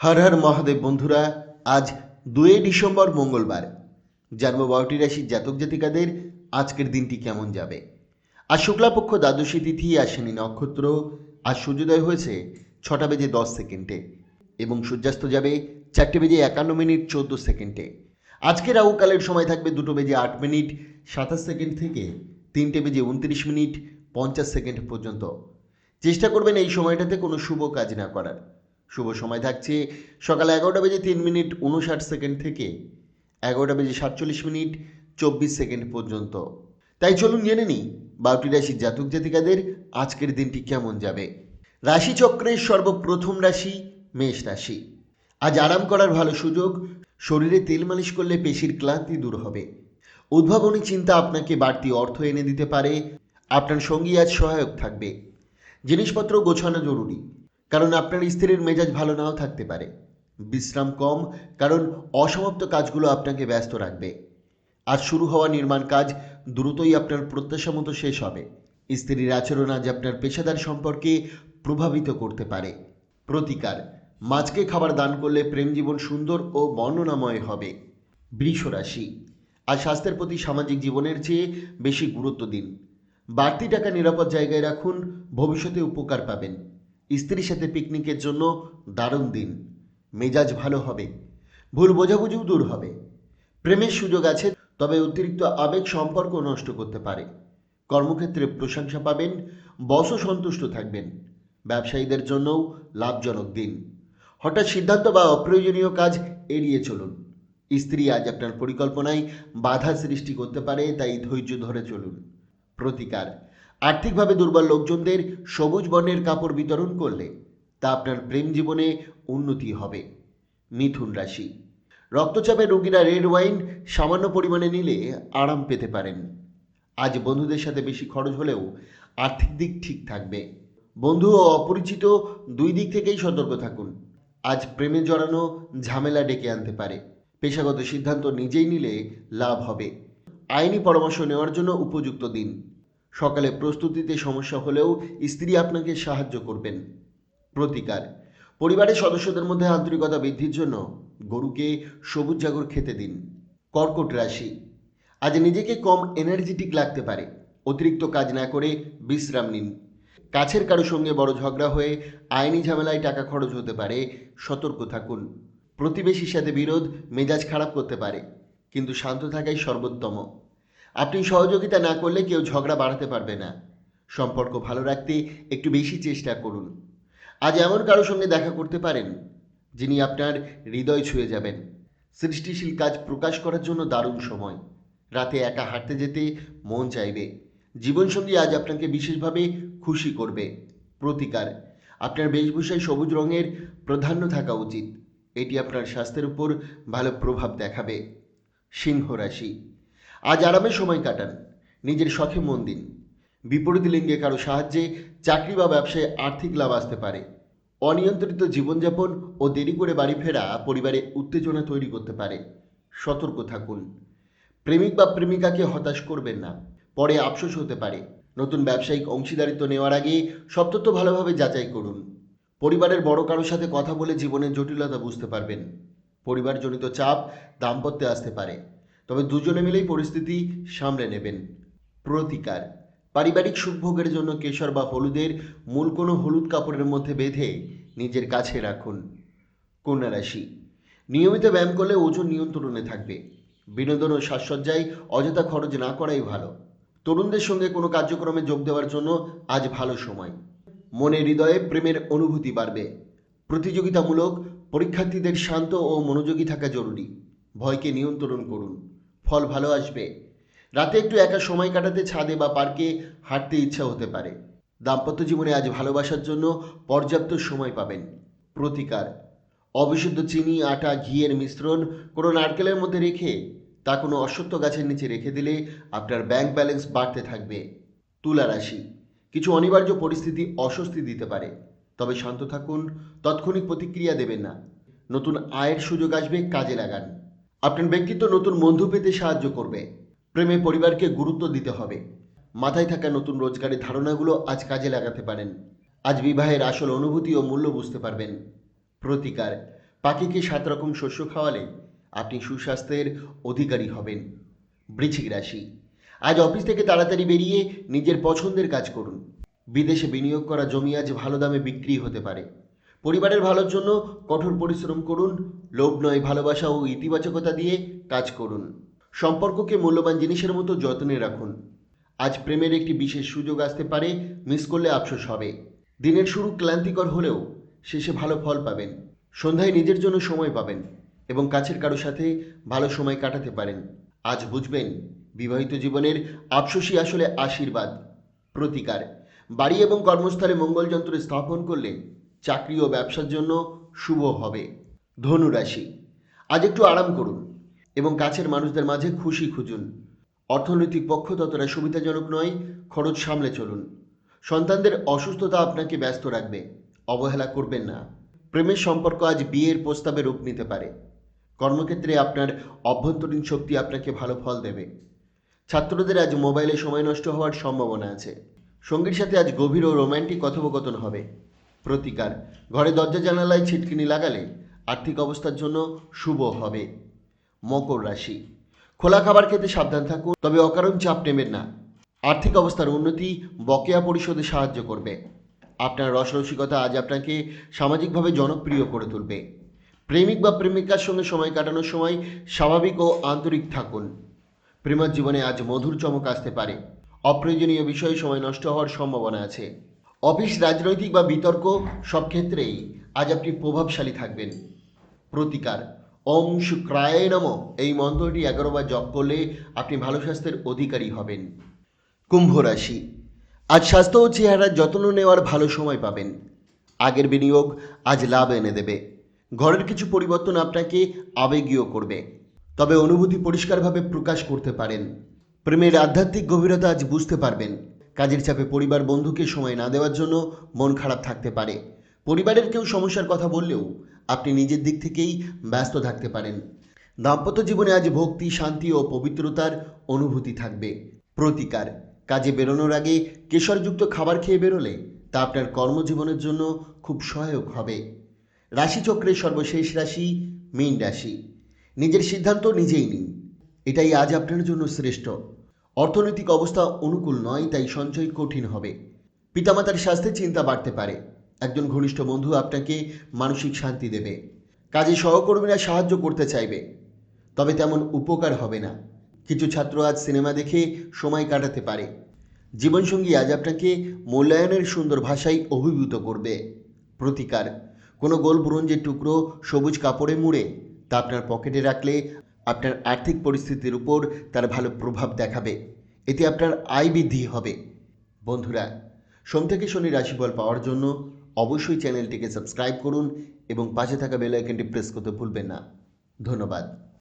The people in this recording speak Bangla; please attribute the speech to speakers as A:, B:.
A: হর হর মহাদেব বন্ধুরা, আজ দুই ডিসেম্বর মঙ্গলবার। জন্ম বারোটি রাশির জাতক জাতিকাদের আজকের দিনটি কেমন যাবে? আজ শুক্লাপক্ষ দ্বাদশী তিথি আসেনি নক্ষত্র, আজ সূর্যোদয় হয়েছে ছটা বেজে দশ সেকেন্ডে এবং সূর্যাস্ত যাবে চারটে বেজে একান্ন মিনিট চোদ্দ সেকেন্ডে। আজকে রাহুকালের সময় থাকবে দুটো বেজে আট মিনিট সাতাশ সেকেন্ড থেকে তিনটে বেজে উনত্রিশ মিনিট পঞ্চাশ সেকেন্ড পর্যন্ত। চেষ্টা করবেন এই সময়টাতে কোনো শুভ কাজ না করার। শুভ সময় থাকছে। সকাল এগারোটা বেজে তিন মিনিট উনষাট সেকেন্ড থেকে এগারোটা বেজে সাতচল্লিশ মিনিট চব্বিশ সেকেন্ড পর্যন্ত। তাই চলুন জেনে নিই, বারোটি রাশির জাতক জাতিকাদের আজকের দিনটি কেমন যাবে। রাশিচক্রের সর্বপ্রথম রাশি মেষ রাশি। আজ আরাম করার ভালো সুযোগ, শরীরে তেল মালিশ করলে পেশির ক্লান্তি দূর হবে। উদ্ভাবনী চিন্তা আপনাকে বাড়তি অর্থ এনে দিতে পারে। আপনার সঙ্গী আজ সহায়ক থাকবে। জিনিসপত্র গোছানো জরুরি। কারণ আপনার স্ত্রীর মেজাজ ভালো নাও থাকতে পারে। বিশ্রাম কম, কারণ অসমাপ্ত কাজগুলো আপনাকে ব্যস্ত রাখবে। আজ শুরু হওয়া নির্মাণ কাজ দ্রুতই আপনার প্রত্যাশা মতো শেষ হবে। স্ত্রীর আচরণ আজ আপনার পেশাদার সম্পর্কে প্রভাবিত করতে পারে। প্রতিকার, মাছকে খাবার দান করলে প্রেম জীবন সুন্দর ও বর্ণনাময় হবে। বৃষ রাশি আর স্বাস্থ্যের প্রতি সামাজিক জীবনের চেয়ে বেশি গুরুত্ব দিন। বাড়তি টাকা নিরাপদ জায়গায় রাখুন, ভবিষ্যতে উপকার পাবেন। স্ত্রীর সাথে পিকনিকের জন্য দারুণ দিন। মেজাজ ভালো হবে। ভুল বোঝাবুঝিও দূর হবে। প্রেমের সুযোগ আছে, তবে অতিরিক্ত আবেগ সম্পর্ক নষ্ট করতে পারে। কর্মক্ষেত্রে প্রশংসা পাবেন, বসও সন্তুষ্ট থাকবেন। ব্যবসায়ীদের জন্যও লাভজনক দিন। হঠাৎ সিদ্ধান্ত বা অপ্রয়োজনীয় কাজ এড়িয়ে চলুন। স্ত্রী আজ আপনার পরিকল্পনায় বাধা সৃষ্টি করতে পারে, তাই ধৈর্য ধরে চলুন। প্রতিকার। আর্থিকভাবে দুর্বল লোকজনদের সবুজ বর্ণের কাপড় বিতরণ করলে তা আপনার প্রেম জীবনে উন্নতি হবে। মিথুন রাশি। রক্তচাপের রোগীরা রেড ওয়াইন সামান্য পরিমাণে নিলে আরাম পেতে পারেন। আজ বন্ধুদের সাথে বেশি খরচ হলেও আর্থিক দিক ঠিক থাকবে। বন্ধু ও অপরিচিত দুই দিক থেকেই সতর্ক থাকুন। আজ প্রেমে জড়ানো ঝামেলা ডেকে আনতে পারে। পেশাগত সিদ্ধান্ত নিজেই নিলে লাভ হবে। আইনি পরামর্শ নেওয়ার জন্য উপযুক্ত দিন। সকালে প্রস্তুতিতে সমস্যা হলেও স্ত্রী আপনাকে সাহায্য করবেন। প্রতিকার। পরিবারের সদস্যদের মধ্যে আন্তরিকতা বৃদ্ধির জন্য গরুকে সবুজ জাগর খেতে দিন। কর্কট রাশি। আজ নিজেকে কম এনার্জেটিক লাগতে পারে। অতিরিক্ত কাজ না করে বিশ্রাম নিন। কাছের কারও সঙ্গে বড় ঝগড়া হয়ে আইনি ঝামেলায় টাকা খরচ হতে পারে। সতর্ক থাকুন। প্রতিবেশীর সাথে বিরোধ, মেজাজ খারাপ করতে পারে। কিন্তু শান্ত থাকাই সর্বোত্তম। আপনি সহযোগিতা না করলে কেউ ঝগড়া বাড়াতে পারবে না। সম্পর্ক ভালো রাখতে একটু বেশি চেষ্টা করুন। আজ এমন কারও সঙ্গে দেখা করতে পারেন, যিনি আপনার হৃদয় ছুঁয়ে যাবেন। সৃষ্টিশীল কাজ প্রকাশ করার জন্য দারুণ সময়। রাতে একা হাঁটতে যেতে মন চাইবে। জীবনসঙ্গী আজ আপনাকে বিশেষভাবে খুশি করবে। প্রতিকার, আপনার বেশভূষায় সবুজ রঙের প্রাধান্য থাকা উচিত। এটি আপনার স্বাস্থ্যের উপর ভালো প্রভাব দেখাবে। সিংহ রাশি। আজ আরামে সময় কাটান। নিজের শখে মন দিন। বিপরীত লিঙ্গে কারও সাহায্যে চাকরি বা ব্যবসায় আর্থিক লাভ আসতে পারে। অনিয়ন্ত্রিত জীবনযাপন ও দেরি করে বাড়ি ফেরা পরিবারে উত্তেজনা তৈরি করতে পারে। সতর্ক থাকুন। প্রেমিক বা প্রেমিকাকে হতাশ করবেন না। পরে আফসোস হতে পারে। নতুন ব্যবসায়িক অংশীদারিত্ব নেওয়ার আগে সব ভালোভাবে যাচাই করুন। পরিবারের বড় কারোর সাথে কথা বলে জীবনের জটিলতা বুঝতে পারবেন। পরিবারজনিত চাপ দাম্পত্যে আসতে পারে। তবে দুজনে মিলেই পরিস্থিতি সামলে নেবেন। প্রতিকার। পারিবারিক সুখভোগের জন্য কেশর বা হলুদের মূল কোনো হলুদ কাপড়ের মধ্যে বেঁধে নিজের কাছে রাখুন। কন্যা রাশি। নিয়মিত ব্যায়াম করলে ওজন নিয়ন্ত্রণে থাকবে। বিনোদন ও সাজসজ্জায় অযথা খরচ না করাই ভালো। তরুণদের সঙ্গে কোনো কার্যক্রমে যোগ দেওয়ার জন্য আজ ভালো সময়। মনে হৃদয়ে প্রেমের অনুভূতি বাড়বে। প্রতিযোগিতামূলক পরীক্ষার্থীদের শান্ত ও মনোযোগী থাকা জরুরি। ভয়কে নিয়ন্ত্রণ করুন। ফল ভালো আসবে। রাতে একটু একা সময় কাটাতে ছাদে বা পার্কে হাঁটতে ইচ্ছা হতে পারে। দাম্পত্য জীবনে আজ ভালোবাসার জন্য পর্যাপ্ত সময় পাবেন। প্রতিকার। অবিশুদ্ধ চিনি, আটা, ঘিয়ের মিশ্রণ কোনো নারকেলের মধ্যে রেখে তা কোনো অসত্য গাছের নিচে রেখে দিলে আপনার ব্যাংক ব্যালেন্স বাড়তে থাকবে। তুলা রাশি। কিছু অনিবার্য পরিস্থিতি অস্বস্তি দিতে পারে। তবে শান্ত থাকুন, তাৎক্ষণিক প্রতিক্রিয়া দেবেন না। নতুন আয়ের সুযোগ আসবে, কাজে লাগান। আপনার ব্যক্তিত্ব নতুন বন্ধু পেতে সাহায্য করবে। প্রেমে পরিবারকে গুরুত্ব দিতে হবে। মাথায় থাকা নতুন রোজগারের ধারণাগুলো আজ কাজে লাগাতে পারেন। আজ বিবাহের আসল অনুভূতি ও মূল্য বুঝতে পারবেন। প্রতিকার, পাখিকে সাত রকম শস্য খাওয়ালে আপনি সুস্বাস্থ্যের অধিকারী হবেন। বৃশ্চিক রাশি, আজ অফিস থেকে তাড়াতাড়ি বেরিয়ে নিজের পছন্দের কাজ করুন। বিদেশে বিনিয়োগ করা জমি আজ ভালো দামে বিক্রি হতে পারে। পরিবারের ভালোর জন্য কঠোর পরিশ্রম করুন, লোভ নয়, ভালোবাসা ও ইতিবাচকতা দিয়ে কাজ করুন। সম্পর্ককে মূল্যবান জিনিসের মতো যত্নে রাখুন। আজ প্রেমের একটি বিশেষ সুযোগ আসতে পারে, মিস করলে আফসোস হবে। দিনের শুরু ক্লান্তিকর হলেও শেষে ভালো ফল পাবেন। সন্ধ্যায় নিজের জন্য সময় পাবেন এবং কাছের কারও সাথে ভালো সময় কাটাতে পারেন। আজ বুঝবেন, বিবাহিত জীবনের আফসোসই আসলে আশীর্বাদ, প্রতিকার। বাড়ি এবং কর্মস্থলে মঙ্গলযন্ত্র স্থাপন করলে চাকরি ও ব্যবসার জন্য শুভ হবে। ধনুরাশি আজ একটু আরাম করুন এবং কাছের মানুষদের মাঝে খুশি খুঁজুন। অর্থনৈতিক পক্ষ ততটা সুবিধাজনক নয়, খরচ সামলে চলুন। সন্তানদের অসুস্থতা আপনাকে ব্যস্ত রাখবে, অবহেলা করবেন না। প্রেমের সম্পর্ক আজ বিয়ের প্রস্তাবে রূপ নিতে পারে। কর্মক্ষেত্রে আপনার অভ্যন্তরীণ শক্তি আপনাকে ভালো ফল দেবে। ছাত্রদের আজ মোবাইলে সময় নষ্ট হওয়ার সম্ভাবনা আছে। সঙ্গীর সাথে আজ গভীর ও রোম্যান্টিক কথোপকথন হবে। প্রতিকার। ঘরে দরজা জানালায় ছিটকিনি লাগালে আর্থিক অবস্থার জন্য শুভ হবে। মকর রাশি। খোলা খাবার খেতে সাবধান থাকুন, তবে অকারণ চাপ নেবেন না। আর্থিক অবস্থার উন্নতি বকেয়া পরিশোধে সাহায্য করবে। আপনার রসরসিকতা আজ আপনাকে সামাজিকভাবে জনপ্রিয় করে তুলবে। প্রেমিক বা প্রেমিকার সঙ্গে সময় কাটানোর সময় স্বাভাবিক ও আন্তরিক থাকুন। প্রেমার জীবনে আজ মধুর চমক আসতে পারে। অপ্রয়োজনীয় বিষয়ে সময় নষ্ট হওয়ার সম্ভাবনা আছে। অফিস, রাজনৈতিক বা বিতর্ক সব ক্ষেত্রেই আজ আপনি প্রভাবশালী থাকবেন। প্রতিকার। ওম শুক্রায় নম। এই মন্ত্রটি এগারো বার জপ করলে আপনি ভালো স্বাস্থ্যের অধিকারী হবেন। কুম্ভ রাশি। আজ স্বাস্থ্য ও চেহারার যত্ন নেওয়ার ভালো সময় পাবেন। আগের বিনিয়োগ আজ লাভ এনে দেবে। ঘরের কিছু পরিবর্তন আপনাকে আবেগীয় করবে। তবে অনুভূতি পরিষ্কারভাবে প্রকাশ করতে পারেন। প্রেমের আধ্যাত্মিক গভীরতা আজ বুঝতে পারবেন। কাজের চাপে পরিবার বন্ধুকে সময় না দেওয়ার জন্য মন খারাপ থাকতে পারে। পরিবারের কেউ সমস্যার কথা বললেও আপনি নিজের দিক থেকেই ব্যস্ত থাকতে পারেন। দাম্পত্য জীবনে আজ ভক্তি, শান্তি ও পবিত্রতার অনুভূতি থাকবে। প্রতিকার, কাজে বেরোনোর আগে কেশরযুক্ত খাবার খেয়ে বেরোলে তা আপনার কর্মজীবনের জন্য খুব সহায়ক হবে। রাশিচক্রের সর্বশেষ রাশি মীন রাশি। নিজের সিদ্ধান্ত নিজেই নিন। এটাই আজ আপনার জন্য শ্রেষ্ঠ। অর্থনৈতিক অবস্থা অনুকূল নয়, তাই সঞ্চয় কঠিন হবে। পিতামাতার স্বাস্থ্যে চিন্তা বাড়তে পারে। একজন ঘনিষ্ঠ বন্ধু আপনাকে মানসিক শান্তি দেবে। কাজে সহকর্মীরা সাহায্য করতে চাইবে। তবে তেমন উপকার হবে না। কিছু ছাত্র আজ সিনেমা দেখে সময় কাটাতে পারে। জীবনসঙ্গী আজ আপনাকে মূল্যায়নের সুন্দর ভাষায় অভিভূত করবে। প্রতিকার, কোনো গোল ব্রোঞ্জের টুকরো সবুজ কাপড়ে মুড়ে তা আপনার পকেটে রাখলে আপনার আর্থিক পরিস্থিতির উপর তার ভালো প্রভাব দেখাবে। এতে আপনার আয় বৃদ্ধি হবে। বন্ধুরা, সোম থেকে শনি রাশিফল পাওয়ার জন্য অবশ্যই চ্যানেলটিকে সাবস্ক্রাইব করুন এবং পাশে থাকা বেল প্রেস করতে ভুলবেন না। ধন্যবাদ।